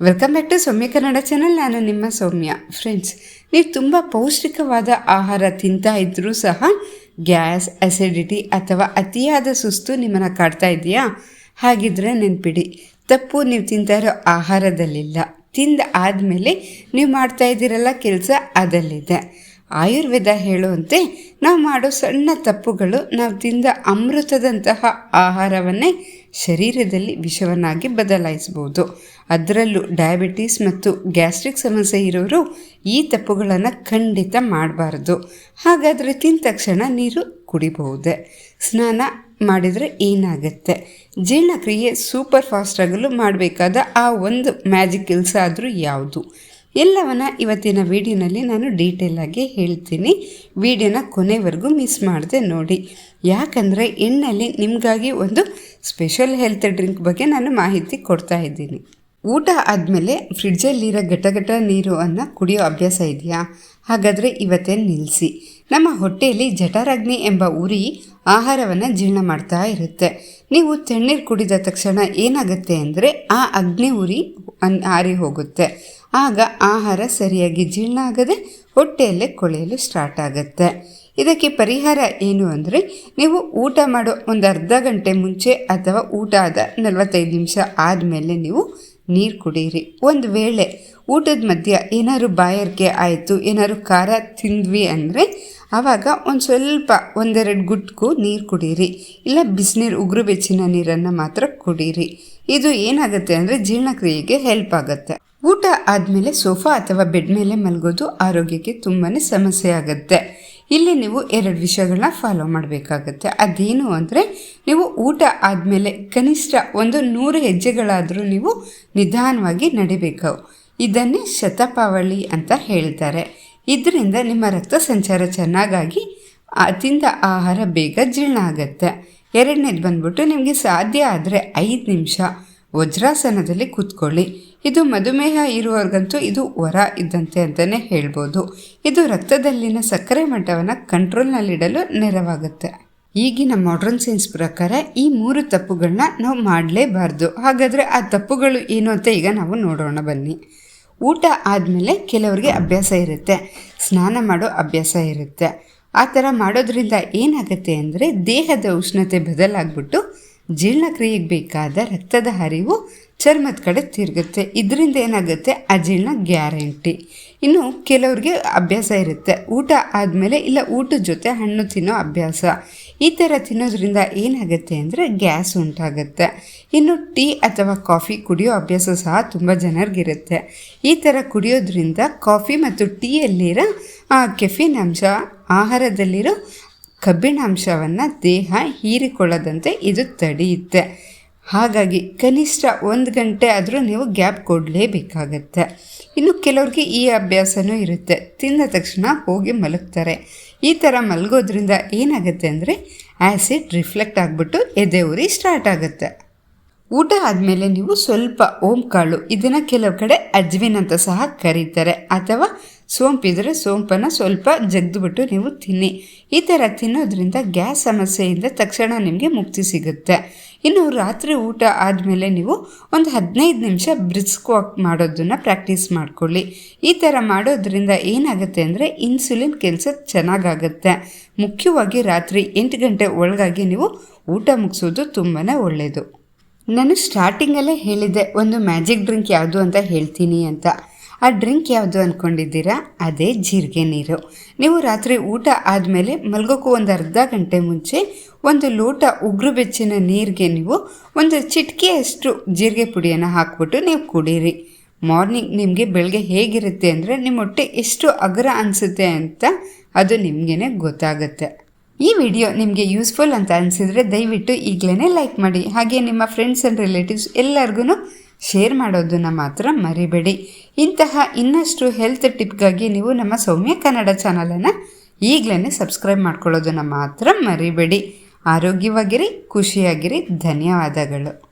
Welcome back to Soumya Kannada channel ನಾನು ನಿಮ್ಮ ಸೌಮ್ಯ. Friends ನೀವು ತುಂಬ ಪೌಷ್ಟಿಕವಾದ ಆಹಾರ ತಿಂತಾ ಇದ್ದರೂ ಸಹ ಗ್ಯಾಸ್ ಅಸಿಡಿಟಿ ಅಥವಾ ಅತಿಯಾದ ಸುಸ್ತು ನಿಮ್ಮನ್ನು ಕಾಡ್ತಾ ಇದೆಯಾ? ಹಾಗಿದ್ರೆ ನೆನ್ಪಿಡಿ, ತಪ್ಪು ನೀವು ತಿಂತಾ ಇರೋ ಆಹಾರದಲ್ಲಿಲ್ಲ. ತಿಂದ ಆದಮೇಲೆ ನೀವು ಮಾಡ್ತಾ ಇದ್ದೀರಲ್ಲ ಕೆಲಸ, ಅದಲ್ಲಿದೆ. ಆಯುರ್ವೇದ ಹೇಳುವಂತೆ ನಾವು ಮಾಡೋ ಸಣ್ಣ ತಪ್ಪುಗಳು ನಾವು ತಿಂದ ಅಮೃತದಂತಹ ಆಹಾರವನ್ನೇ ಶರೀರದಲ್ಲಿ ವಿಷವನ್ನಾಗಿ ಬದಲಾಯಿಸ್ಬೋದು ಅದರಲ್ಲೂ ಡಯಾಬಿಟೀಸ್ ಮತ್ತು ಗ್ಯಾಸ್ಟ್ರಿಕ್ ಸಮಸ್ಯೆ ಇರೋರು ಈ ತಪ್ಪುಗಳನ್ನು ಖಂಡಿತ ಮಾಡಬಾರ್ದು. ಹಾಗಾದರೆ ತಿಂದ ತಕ್ಷಣ ನೀರು ಕುಡಿಬಹುದೇ? ಸ್ನಾನ ಮಾಡಿದರೆ ಏನಾಗುತ್ತೆ? ಜೀರ್ಣಕ್ರಿಯೆ ಸೂಪರ್ ಫಾಸ್ಟ್ ಆಗಲು ಮಾಡಬೇಕಾದ ಆ ಒಂದು ಮ್ಯಾಜಿಕ್ ಕೆಲಸ ಆದರೂ ಯಾವುದು? ಎಲ್ಲವನ್ನ ಇವತ್ತಿನ ವಿಡಿಯೋನಲ್ಲಿ ನಾನು ಡೀಟೇಲಾಗಿ ಹೇಳ್ತೀನಿ. ವಿಡಿಯೋನ ಕೊನೆವರೆಗೂ ಮಿಸ್ ಮಾಡದೆ ನೋಡಿ. ಯಾಕಂದರೆ ಎಣ್ಣಲ್ಲಿ ನಿಮಗಾಗಿ ಒಂದು ಸ್ಪೆಷಲ್ ಹೆಲ್ತ್ ಡ್ರಿಂಕ್ ಬಗ್ಗೆ ನಾನು ಮಾಹಿತಿ ಕೊಡ್ತಾ ಇದ್ದೀನಿ. ಊಟ ಆದಮೇಲೆ ಫ್ರಿಡ್ಜಲ್ಲಿರೋ ಘಟಘಟ ನೀರು ಅನ್ನು ಕುಡಿಯೋ ಅಭ್ಯಾಸ ಇದೆಯಾ? ಹಾಗಾದರೆ ಇವತ್ತೇ ನಿಲ್ಲಿಸಿ ನಮ್ಮ ಹೊಟ್ಟೆಯಲ್ಲಿ ಜಠರಾಗ್ನಿ ಎಂಬ ಉರಿ ಆಹಾರವನ್ನು ಜೀರ್ಣ ಮಾಡ್ತಾ ಇರುತ್ತೆ. ನೀವು ತಣ್ಣೀರು ಕುಡಿದ ತಕ್ಷಣ ಏನಾಗುತ್ತೆ ಅಂದರೆ ಆ ಅಗ್ನಿ ಉರಿ ಅನ್ ಆರಿ ಹೋಗುತ್ತೆ. ಆಗ ಆಹಾರ ಸರಿಯಾಗಿ ಜೀರ್ಣ ಆಗದೆ ಹೊಟ್ಟೆಯಲ್ಲೇ ಕೊಳೆಯಲು ಸ್ಟಾರ್ಟ್ ಆಗುತ್ತೆ. ಇದಕ್ಕೆ ಪರಿಹಾರ ಏನು ಅಂದರೆ ನೀವು ಊಟ ಮಾಡೋ ಒಂದು ಅರ್ಧ ಗಂಟೆ ಮುಂಚೆ ಅಥವಾ ಊಟ ಆದ ನಲವತ್ತೈದು ನಿಮಿಷ ಆದಮೇಲೆ ನೀವು ನೀರು ಕುಡೀರಿ. ಒಂದು ವೇಳೆ ಊಟದ ಮಧ್ಯ ಏನಾದ್ರು ಬಾಯಾರಿಕೆ ಆಯಿತು, ಏನಾದ್ರು ಖಾರ ತಿಂದ್ವಿ ಅಂದರೆ ಆವಾಗ ಒಂದು ಸ್ವಲ್ಪ ಒಂದೆರಡು ಗುಟ್ಕು ನೀರು ಕುಡೀರಿ. ಇಲ್ಲ ಬಿಸಿನೀರು, ಉಗುರು ಬೆಚ್ಚಿನ ನೀರನ್ನು ಮಾತ್ರ ಕುಡೀರಿ. ಇದು ಏನಾಗುತ್ತೆ ಅಂದರೆ ಜೀರ್ಣಕ್ರಿಯೆಗೆ ಹೆಲ್ಪ್ ಆಗುತ್ತೆ. ಊಟ ಆದಮೇಲೆ ಸೋಫಾ ಅಥವಾ ಬೆಡ್ ಮೇಲೆ ಮಲಗೋದು ಆರೋಗ್ಯಕ್ಕೆ ತುಂಬಾ ಸಮಸ್ಯೆ ಆಗುತ್ತೆ ಇಲ್ಲಿ ನೀವು ಎರಡು ವಿಷಯಗಳನ್ನ ಫಾಲೋ ಮಾಡಬೇಕಾಗತ್ತೆ. ಅದೇನು ಅಂದರೆ, ನೀವು ಊಟ ಆದಮೇಲೆ ಕನಿಷ್ಠ ಒಂದು ನೂರು ಹೆಜ್ಜೆಗಳಾದರೂ ನೀವು ನಿಧಾನವಾಗಿ ನಡಿಬೇಕು. ಇದನ್ನೇ ಶತಪಾವಳಿ ಅಂತ ಹೇಳ್ತಾರೆ. ಇದರಿಂದ ನಿಮ್ಮ ರಕ್ತ ಸಂಚಾರ ಚೆನ್ನಾಗಾಗಿ ತಿಂದ ಆಹಾರ ಬೇಗ ಜೀರ್ಣ ಆಗುತ್ತೆ. ಎರಡನೇದು ಬಂದ್ಬಿಟ್ಟು ನಿಮಗೆ ಸಾಧ್ಯ ಆದರೆ ಐದು ನಿಮಿಷ. ವಜ್ರಾಸನದಲ್ಲಿ ಕೂತ್ಕೊಳ್ಳಿ. ಇದು ಮಧುಮೇಹ ಇರುವವ್ರಿಗಂತೂ ಇದು ವರ ಇದ್ದಂತೆ ಅಂತಲೇ ಹೇಳ್ಬೋದು. ಇದು ರಕ್ತದಲ್ಲಿನ ಸಕ್ಕರೆ ಮಟ್ಟವನ್ನು ಕಂಟ್ರೋಲ್ನಲ್ಲಿಡಲು ನೆರವಾಗುತ್ತೆ. ಈಗಿನ ಮಾಡ್ರನ್ ಸೈನ್ಸ್ ಪ್ರಕಾರ ಈ ಮೂರು ತಪ್ಪುಗಳನ್ನ ನಾವು ಮಾಡಲೇಬಾರ್ದು. ಹಾಗಾದರೆ ಆ ತಪ್ಪುಗಳು ಏನು ಅಂತ ಈಗ ನಾವು ನೋಡೋಣ ಬನ್ನಿ. ಊಟ ಆದಮೇಲೆ ಕೆಲವರಿಗೆ ಅಭ್ಯಾಸ ಇರುತ್ತೆ. ಸ್ನಾನ ಮಾಡೋ ಅಭ್ಯಾಸ ಇರುತ್ತೆ. ಆ ಥರ ಮಾಡೋದ್ರಿಂದ ಏನಾಗುತ್ತೆ ಅಂದರೆ ದೇಹದ ಉಷ್ಣತೆ ಬದಲಾಗ್ಬಿಟ್ಟು ಜೀರ್ಣಕ್ರಿಯೆಗೆ ಬೇಕಾದ ರಕ್ತದ ಹರಿವು ಚರ್ಮದ ಕಡೆ ತಿರುಗುತ್ತೆ. ಇದರಿಂದ ಏನಾಗುತ್ತೆ? ಅಜೀರ್ಣ ಗ್ಯಾರಂಟಿ. ಇನ್ನು ಕೆಲವ್ರಿಗೆ ಅಭ್ಯಾಸ ಇರುತ್ತೆ. ಊಟ ಆದಮೇಲೆ ಇಲ್ಲ, ಊಟದ ಜೊತೆ ಹಣ್ಣು ತಿನ್ನೋ ಅಭ್ಯಾಸ. ಈ ಥರ ತಿನ್ನೋದ್ರಿಂದ ಏನಾಗುತ್ತೆ ಅಂದರೆ ಗ್ಯಾಸ್ ಉಂಟಾಗುತ್ತೆ. ಇನ್ನು ಟೀ ಅಥವಾ ಕಾಫಿ ಕುಡಿಯೋ ಅಭ್ಯಾಸ ಸಹ ತುಂಬ ಜನರಿಗಿರುತ್ತೆ. ಈ ಥರ ಕುಡಿಯೋದ್ರಿಂದ ಕಾಫಿ ಮತ್ತು ಟೀಯಲ್ಲಿರೋ ಕೆಫಿನ್ ಅಂಶ, ಆಹಾರದಲ್ಲಿರೋ ಕಬ್ಬಿಣಾಂಶವನ್ನು ದೇಹ ಹೀರಿಕೊಳ್ಳದಂತೆ ಇದು ತಡೆಯುತ್ತೆ. ಹಾಗಾಗಿ ಕನಿಷ್ಠ ಒಂದು ಗಂಟೆ ಆದರೂ ನೀವು ಗ್ಯಾಪ್ ಕೊಡಲೇಬೇಕಾಗತ್ತೆ. ಇನ್ನು ಕೆಲವ್ರಿಗೆ ಈ ಅಭ್ಯಾಸನೂ ಇರುತ್ತೆ. ತಿಂದ ತಕ್ಷಣ ಹೋಗಿ ಮಲಗ್ತಾರೆ. ಈ ಥರ ಮಲಗೋದ್ರಿಂದ ಏನಾಗುತ್ತೆ ಅಂದರೆ ಆ್ಯಸಿಡ್ ರಿಫ್ಲೆಕ್ಟ್ ಆಗಿಬಿಟ್ಟು ಎದೆ ಉರಿ ಸ್ಟಾರ್ಟ್ ಆಗುತ್ತೆ. ಊಟ ಆದಮೇಲೆ ನೀವು ಸ್ವಲ್ಪ ಓಂ ಕಾಳು ಇದನ್ನು ಕೆಲವು ಕಡೆ ಅಜ್ವಿನ್ ಅಂತ ಸಹ ಕರೀತಾರೆ. ಅಥವಾ ಸೋಂಪಿದ್ರೆ ಸೋಂಪನ್ನು ಸ್ವಲ್ಪ ಜಗ್ದುಬಿಟ್ಟು ನೀವು ತಿನ್ನಿ. ಈ ಥರ ತಿನ್ನೋದ್ರಿಂದ ಗ್ಯಾಸ್ ಸಮಸ್ಯೆಯಿಂದ ತಕ್ಷಣ ನಿಮಗೆ ಮುಕ್ತಿ ಸಿಗುತ್ತೆ. ಇನ್ನು ರಾತ್ರಿ ಊಟ ಆದಮೇಲೆ ನೀವು ಒಂದು ಹದಿನೈದು ನಿಮಿಷ ಬ್ರಿಸ್ಕ್ ವಾಕ್ ಮಾಡೋದನ್ನು ಪ್ರಾಕ್ಟೀಸ್ ಮಾಡ್ಕೊಳ್ಳಿ. ಈ ಥರ ಮಾಡೋದ್ರಿಂದ ಏನಾಗುತ್ತೆ ಅಂದರೆ ಇನ್ಸುಲಿನ್ ಕೆಲಸ ಚೆನ್ನಾಗಾಗುತ್ತೆ. ಮುಖ್ಯವಾಗಿ ರಾತ್ರಿ ಎಂಟು ಗಂಟೆ ಒಳಗಾಗಿ ನೀವು ಊಟ ಮುಗಿಸೋದು ತುಂಬಾ ಒಳ್ಳೆಯದು ನಾನು ಸ್ಟಾರ್ಟಿಂಗಲ್ಲೇ ಹೇಳಿದ್ದೆ, ಒಂದು ಮ್ಯಾಜಿಕ್ ಡ್ರಿಂಕ್ ಯಾವುದು ಅಂತ ಹೇಳ್ತೀನಿ ಅಂತ. ಆ ಡ್ರಿಂಕ್ ಯಾವುದು ಅಂದ್ಕೊಂಡಿದ್ದೀರಾ ಅದೇ ಜೀರಿಗೆ ನೀರು. ನೀವು ರಾತ್ರಿ ಊಟ ಆದಮೇಲೆ ಮಲ್ಗೋಕ್ಕೂ ಒಂದು ಅರ್ಧ ಗಂಟೆ ಮುಂಚೆ ಒಂದು ಲೋಟ ಉಗ್ರು ಬೆಚ್ಚಿನ ನೀರಿಗೆ ನೀವು ಒಂದು ಚಿಟಿಕೆಯಷ್ಟು ಜೀರಿಗೆ ಪುಡಿಯನ್ನು ಹಾಕ್ಬಿಟ್ಟು ನೀವು ಕುಡೀರಿ. ಮಾರ್ನಿಂಗ್ ನಿಮಗೆ ಬೆಳಗ್ಗೆ ಹೇಗಿರುತ್ತೆ ಅಂದರೆ ನಿಮ್ಮ ಹೊಟ್ಟೆ ಎಷ್ಟು ಅಗರ ಅನಿಸುತ್ತೆ ಅಂತ ಅದು ನಿಮಗೇ ಗೊತ್ತಾಗುತ್ತೆ. ಈ ವಿಡಿಯೋ ನಿಮಗೆ ಯೂಸ್ಫುಲ್ ಅಂತ ಅನಿಸಿದರೆ ದಯವಿಟ್ಟು ಈಗಲೇ ಲೈಕ್ ಮಾಡಿ. ಹಾಗೆ ನಿಮ್ಮ ಫ್ರೆಂಡ್ಸ್ ಆ್ಯಂಡ್ ರಿಲೇಟಿವ್ಸ್ ಎಲ್ಲರಿಗೂ ಶೇರ್ ಮಾಡೋದನ್ನು ಮಾತ್ರ ಮರಿಬೇಡಿ. ಇಂತಹ ಇನ್ನಷ್ಟು ಹೆಲ್ತ್ ಟಿಪ್ಗಾಗಿ ನೀವು ನಮ್ಮ ಸೌಮ್ಯ ಕನ್ನಡ ಚಾನಲನ್ನು ಈಗಲೇ ಸಬ್ಸ್ಕ್ರೈಬ್ ಮಾಡ್ಕೊಳ್ಳೋದನ್ನು ಮಾತ್ರ ಮರಿಬೇಡಿ. ಆರೋಗ್ಯವಾಗಿರಿ, ಖುಷಿಯಾಗಿರಿ. ಧನ್ಯವಾದಗಳು.